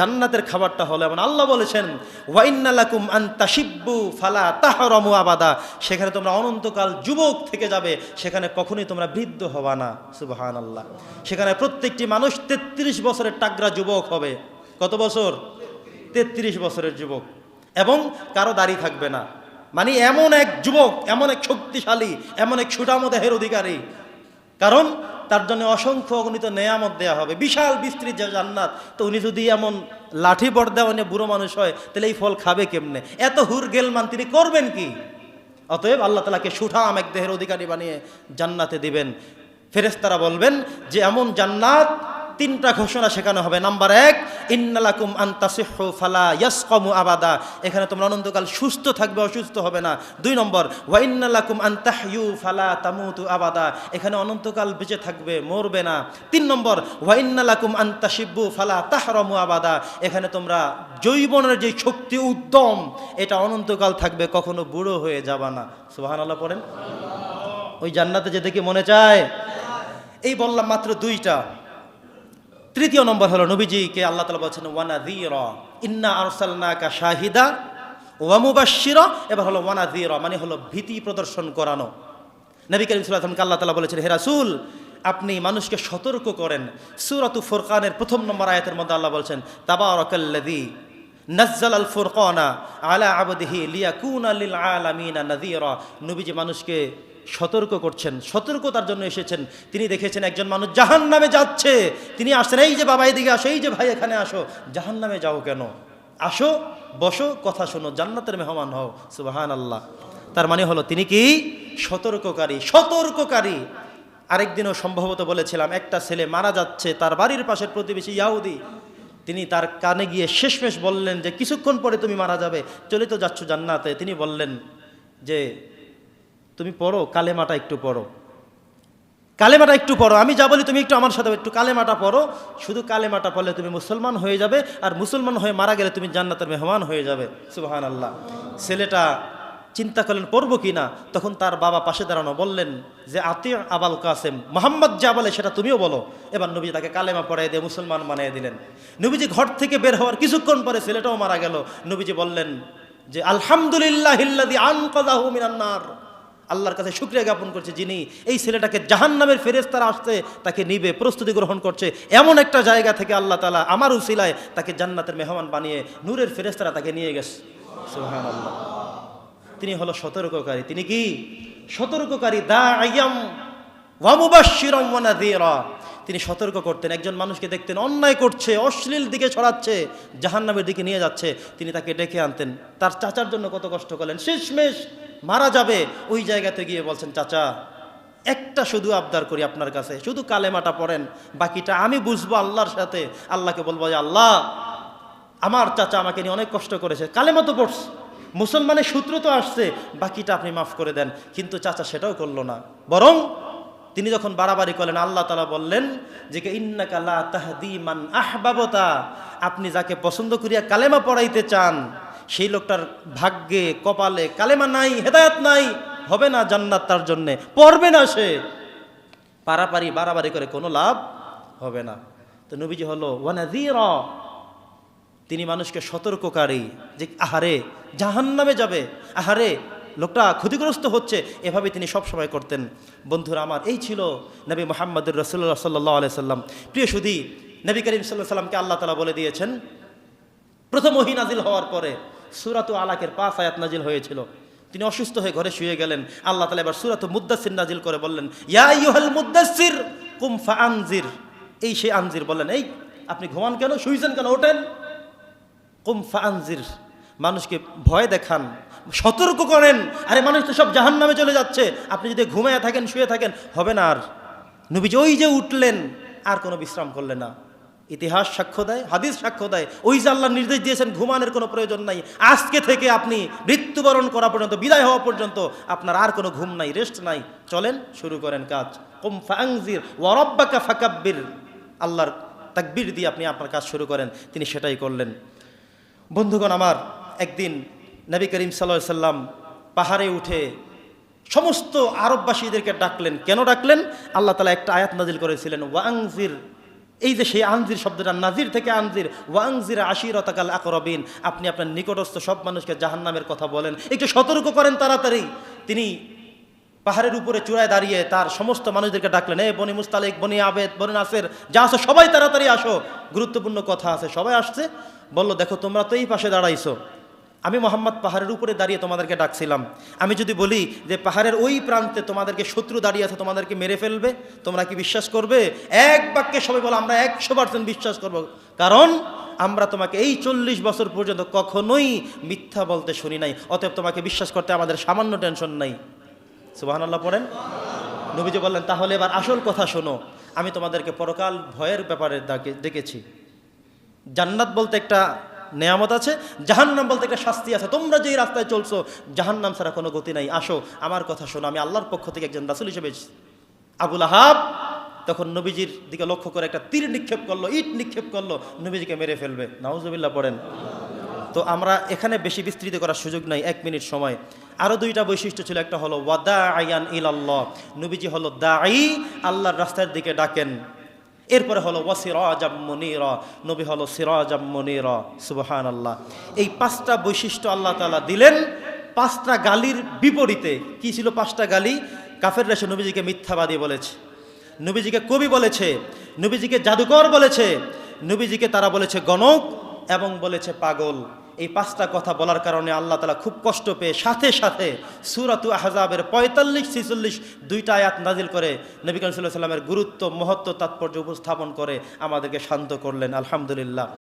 জান্নাতের খাবারটা হলো এমন। আল্লাহ বলেছেন, ওয়াইন্নালাকুম আন্তাসিব্বু ফালা তাহরমু আবাদা। সেখানে তোমরা অনন্তকাল যুবক থেকে যাবে, সেখানে কখনোই তোমরা বৃদ্ধ হবা না। সুবাহান আল্লাহ সেখানে প্রত্যেকটি মানুষ তেত্রিশ বছরের টাগরা যুবক হবে। কত বছর? তেত্রিশ বছরের যুবক। এবং কারও দাড়ি থাকবে না। মানে এমন এক যুবক, এমন এক শক্তিশালী, এমন এক সুটাম দেহের অধিকারী। কারণ তার জন্য অসংখ্য অগণিত নেয়ামত দেওয়া হবে। বিশাল, বিস্তৃত যে জান্নাত। তো উনি যদি এমন লাঠি বর্দা নিয়ে বুড়ো মানুষ হয়, তাহলে এই ফল খাবে কেমনে? এত হুর গেলমান, তিনি করবেন কি? অতএব আল্লাহ তালাকে সুঠাম এক দেহের অধিকারী বানিয়ে জান্নাতে দিবেন। ফেরেস্তারা বলবেন যে, এমন জান্নাত তিনটা ঘোষণা শেখানো হবে। নাম্বার এক, ইন্নালাকুম আন্তাসিহু ফালা ইয়াসকমু আবাদা। এখানে তোমরা অনন্তকাল সুস্থ থাকবে, অসুস্থ হবে না। দুই নম্বর, ওয়া ইন্নালাকুম আন্তাহইউ ফালা তামুতু আবাদা। এখানে অনন্তকাল বেঁচে থাকবে, মরবে না। তিন নম্বর, ওয়া ইন্নালাকুম আন্তাসিব্বু ফালা তাহরমু আবাদা। এখানে তোমরা জৈবনের যে শক্তি উদ্যম এটা অনন্তকাল থাকবে, কখনো বুড়ো হয়ে যাবা না। সুবহানাল্লাহ পড়েন। ওই জান্নাতে যেতে কি মনে চায়? এই বললাম মাত্র দুইটা। তৃতীয় নম্বর হলো নবীজিকে আল্লাহ তালা বলছেন ওয়ানা দির ইন্না আরসালনাকা শাহিদা ওয়া মুবাশশিরা। এবার হলো ওয়ানা দির মানে হলো ভীতি প্রদর্শন করানো। নবী করিম সাল্লাল্লাহু আল্লাহ তালা বলেছেন হেরাসুল আপনি মানুষকে সতর্ক করেন। সূরাতু ফুরকানের প্রথম নম্বর আয়াতের মধ্যে আল্লাহ বলছেন, তাবারাকাল্লাযী নাজ্জাল আল ফুরকানা আলা আবদিহি লিয়াকুনা লিল আলামিনা নাযীরা। নবীজি মানুষকে সতর্ক করছেন, সতর্কতার জন্য এসেছেন। তিনি দেখেছেন একজন মানুষ জাহান নামে যাচ্ছে। তিনি আসছেন, এই যে বাবা, এদিকে আসো, এই যে ভাই, এখানে আসো। জাহান নামে যাও কেন? আসো, বসো, কথা শোনো, জান্নাতের মেহমান হও সুবাহান আল্লাহ তার মানে হলো, তিনি কি? সতর্ককারী সতর্ককারী। আরেকদিনও সম্ভবত বলেছিলাম, একটা ছেলে মারা যাচ্ছে, তার বাড়ির পাশের প্রতিবেশী ইয়াহুদি। তিনি তার কানে গিয়ে শেষমেশ বললেন যে, কিছুক্ষণ পরে তুমি মারা যাবে, চলে তো যাচ্ছ জান্নাতে। তিনি বললেন যে তুমি পড়ো, কালেমাটা একটু পড়ো। কালেমাটা একটু পড়ো। আমি যা বলি তুমি একটু আমার সাথে একটু কালেমাটা পড়ো। শুধু কালেমাটা পড়লে তুমি মুসলমান হয়ে যাবে আর মুসলমান হয়ে মারা গেলে তুমি জান্নাতের মেহমান হয়ে যাবে। সুবাহান আল্লাহ ছেলেটা চিন্তা করলেন, পড়ব কি না? তখন তার বাবা পাশে দাঁড়ানো বললেন, যে আতি আবাল কাসেম। মোহাম্মদ যা বলে সেটা তুমিও বলো। এবার নবী তাকে কালেমা পড়াই দিয়ে মুসলমান বানিয়ে দিলেন। নবীজি ঘর থেকে বের হওয়ার কিছুক্ষণ পরে ছেলেটাও মারা গেল। নবীজি বললেন যে আলহামদুলিল্লাহ আনকাদাহু মিনান্নার আল্লাহর কাছে শুক্রিয়া জ্ঞাপন করছে যিনি এই ছেলেটাকে জাহান নামের ফেরেস্তারা আসছে, তাকে নিবে, প্রস্তুতি গ্রহণ করছে। এমন একটা জায়গা থেকে আল্লাহ তালা আমার উসিলায় তাকে জান্নাতের মেহমান বানিয়ে নূরের ফেরেস্তারা তাকে নিয়ে গেছে। সুহান আল্লাহ তিনি হলো সতর্ককারী। তিনি কি? সতর্ককারী। দা আয়াম তিনি সতর্ক করতেন। একজন মানুষকে দেখতেন, অন্যায় করছে, অশ্লীল দিকে ছড়াচ্ছে, জাহান্নামের দিকে নিয়ে যাচ্ছে। তিনি তাকে ডেকে আনতেন। তার চাচার জন্য কত কষ্ট করলেন। শেষমেশ মারা যাবে, ওই জায়গাতে গিয়ে বলছেন, চাচা, একটা শুধু আবদার করি আপনার কাছে, শুধু কালেমাটা পড়েন, বাকিটা আমি বুঝব আল্লাহর সাথে, আল্লাহকে বলব যে আল্লাহ, আমার চাচা আমাকে নিয়ে অনেক কষ্ট করেছে, কালেমা তো পড়ছে, মুসলমানের সূত্র তো আসছে, বাকিটা আপনি মাফ করে দেন। কিন্তু চাচা সেটাও করল না। বরং তিনি যখন বাড়াবাড়ি করলেন, আল্লাহ তালা বললেন যে ইন্নাকালা তাহদি মান আহবাবতা, আপনি যাকে পছন্দ করিয়া কালেমা পড়াইতে চান সেই লোকটার ভাগ্যে, কপালে কালেমা নাই, হেদায়ত নাই, হবে না জান্নাত তার জন্যে, পড়বে না সে। পারাপারি, বাড়াবাড়ি করে কোনো লাভ হবে না। তো নবীজি হলো তিনি মানুষকে সতর্ককারী, যে আহারে জাহান্নামে যাবে, আহারে লোকটা ক্ষতিগ্রস্ত হচ্ছে, এভাবে তিনি সবসময় করতেন। বন্ধুরা আমার, এই ছিল নবী মোহাম্মদুর রসুল্লাহ সাল্লাহ আলাই সাল্লাম। প্রিয় সুদী নবী করিম সাল্লাহ সাল্লামকে আল্লাহ তালা বলে দিয়েছেন, প্রথম ওহি নাজিল হওয়ার পরে সুরাতু আলাকের পাঁচ আয়াত নাজিল হয়েছিল। তিনি অসুস্থ হয়ে ঘরে শুয়ে গেলেন। আল্লাহ তালা এবার সুরাত মুদাসির নাজিল করে বললেন মুদাসির কুমফা আনজির এই সে আনজির বললেন, এই, আপনি ঘুমান কেন? শুয়েছেন কেন? ওঠেন। কুমফা আনজির মানুষকে ভয় দেখান, সতর্ক করেন। আরে, মানুষ তো সব জাহান নামে চলে যাচ্ছে। আপনি যদি ঘুমায় থাকেন, শুয়ে থাকেন, হবে না আর। নবীজ ওই যে উঠলেন, আর কোনো বিশ্রাম করলেন না। ইতিহাস সাক্ষ্য দেয়, হাদিস সাক্ষ্য দেয়, ওই যে আল্লাহ নির্দেশ দিয়েছেন, ঘুমানোর কোনো প্রয়োজন নাই। আজকে থেকে আপনি মৃত্যুবরণ করা পর্যন্ত, বিদায় হওয়া পর্যন্ত আপনার আর কোনো ঘুম নাই রেস্ট নাই। চলেন, শুরু করেন কাজ। কুম ফাংজির ওয়ারব্বাকা ফাকাব্বির। আল্লাহর তাকবির দিয়ে আপনি আপনার কাজ শুরু করেন। তিনি সেটাই করলেন। বন্ধুগণ আমার, একদিন নবী করিম সাল্লাহ সাল্লাম পাহাড়ে উঠে সমস্ত আরববাসীদেরকে ডাকলেন। কেন ডাকলেন? আল্লাহ তালা একটা আয়াত নাজিল করেছিলেন ওয়াংজির এই যে সেই আনজির শব্দটা, নাজির থেকে আনজির, ওয়াংজির আশিরতাকাল আকরবিন, আপনি আপনার নিকটস্থ সব মানুষকে জাহান্নামের কথা বলেন, একটু সতর্ক করেন তাড়াতাড়ি। তিনি পাহাড়ের উপরে চূড়ায় দাঁড়িয়ে তার সমস্ত মানুষদেরকে ডাকলেন, এ বনি মুস্তালিক, বনি আবেদ, বনি নাসের, যা আসো, সবাই তাড়াতাড়ি আসো। গুরুত্বপূর্ণ কথা আছে, সবাই আসছে। বলল, দেখো, তোমরা তো এই পাশে দাঁড়াইছো। আমি মোহাম্মদ পাহাড়ের উপরে দাঁড়িয়ে তোমাদেরকে ডাকছিলাম। আমি যদি বলি যে পাহাড়ের ওই প্রান্তে তোমাদেরকে শত্রু দাঁড়িয়ে আছে, তোমাদেরকে মেরে ফেলবে, তোমরা কি বিশ্বাস করবে? এক বাক্যে সবাই বলো, আমরা একশো পার্সেন্ট বিশ্বাস করব। কারণ আমরা তোমাকে এই চল্লিশ বছর পর্যন্ত কখনোই মিথ্যা বলতে শুনি নাই। অতএব তোমাকে বিশ্বাস করতে আমাদের সামান্য টেনশন নাই। সুবাহান আল্লাহ পড়েন। নবীজি বললেন, তাহলে এবার আসল কথা শোনো। আমি তোমাদেরকে পরকাল ভয়ের ব্যাপারে ডাকে ডেকেছি। জান্নাত বলতে একটা নেয়ামত আছে, জাহান্নাম বলতে একটা শাস্তি আছে। তোমরা যেই রাস্তায় চলছো, জাহান্নাম ছাড়া কোনো গতি নাই। আসো, আমার কথা শোনো, আমি আল্লাহর পক্ষ থেকে একজন রাসুল হিসেবে আবুল আহাব তখন নবীজির দিকে লক্ষ্য করে একটা তীর নিক্ষেপ করল, ইট নিক্ষেপ করল, নবীজিকে মেরে ফেলবে। নাউজুবিল্লাহ পড়েন। তো আমরা এখানে বেশি বিস্তৃত করার সুযোগ নাই, এক মিনিট সময়। আরও দুইটা বৈশিষ্ট্য ছিল, একটা হলো ওয়াদা আয়ান ইল আল্লাহ নবীজি হলো দাঈ, আল্লাহর রাস্তার দিকে ডাকেন। এরপরে হলো ওয়াসিরাজাম মনির। নবী হলো সিরাজাম মনির। সুবহান আল্লাহ এই পাঁচটা বৈশিষ্ট্য আল্লাহ তালা দিলেন। পাঁচটা গালির বিপরীতে কি ছিল পাঁচটা গালি? কাফের রেশে নবীজিকে মিথ্যাবাদী বলেছে। নবীজিকে কবি বলেছে, নবীজিকে জাদুকর বলেছে, নবীজিকে তারা বলেছে গণক এবং বলেছে পাগল। এই পাঁচটা কথা বলার কারণে আল্লাহ তালা খুব কষ্ট পেয়ে সাথে সাথে সুরাতু আহজাবের পঁয়তাল্লিশ, ছিচল্লিশ দুইটা আয়াত নাজিল করে নবী সাল্লাহ সাল্লামের গুরুত্ব, মহত্ব, তাৎপর্য উপস্থাপন করে আমাদেরকে শান্ত করলেন। আলহামদুলিল্লাহ।